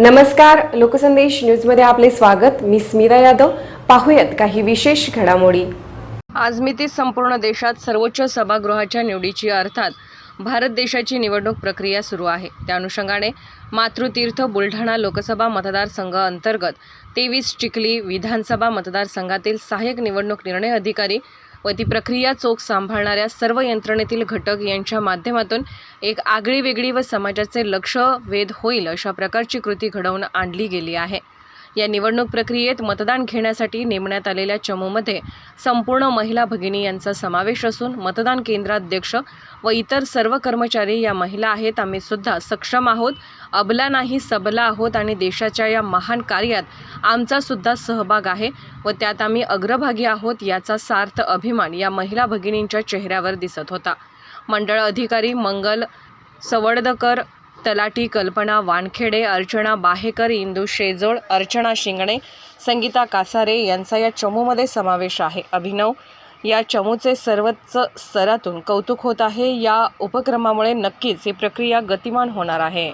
नमस्कार लोकसंदेश न्यूजमध्ये आपले स्वागत. मी स्मिता यादव. पाहूयात काही विशेष घडामोडी. आज मी ते संपूर्ण देशात सर्वोच्च सभागृहाच्या निवडीची अर्थात भारत देशाची निवडणूक प्रक्रिया सुरू आहे. त्या अनुषंगाने मातृतीर्थ बुलढाणा लोकसभा मतदारसंघ अंतर्गत तेवीस चिखली विधानसभा मतदारसंघातील सहाय्यक निवडणूक निर्णय अधिकारी व ती प्रक्रिया चोख सांभाळणाऱ्या सर्व यंत्रणेतील घटक यांच्या माध्यमातून एक आगळी वेगळी व समाजाचे लक्ष वेध होईल अशा प्रकारची कृती घडवून आणली गेली आहे. या निवडणूक प्रक्रियेत मतदान घेण्यासाठी नेमण्यात आलेल्या चमूमध्ये संपूर्ण महिला भगिनी यांचा समावेश असून मतदान केंद्राध्यक्ष व इतर सर्व कर्मचारी या महिला आहेत. आम्ही सुद्धा सक्षम आहोत. अबला नाही सबला आहोत आणि देशाच्या या महान कार्यात आमचा सुद्धा सहभाग आहे व त्यात आम्ही अग्रभागी आहोत याचा सार्थ अभिमान या महिला भगिनींच्या चेहऱ्यावर दिसत होता. मंडळ अधिकारी मंगल सवडदकर तलाठी कल्पना वानखेडे अर्चना बाहेकर इंदू शेजोळ अर्चना शिंगणे संगीता कासारे यांचा या चमूमध्ये समावेश आहे. अभिनव या चमूचे सर्वच स्तरातून कौतुक होत आहे. या उपक्रमामुळे नक्कीच ही प्रक्रिया गतिमान होणार आहे.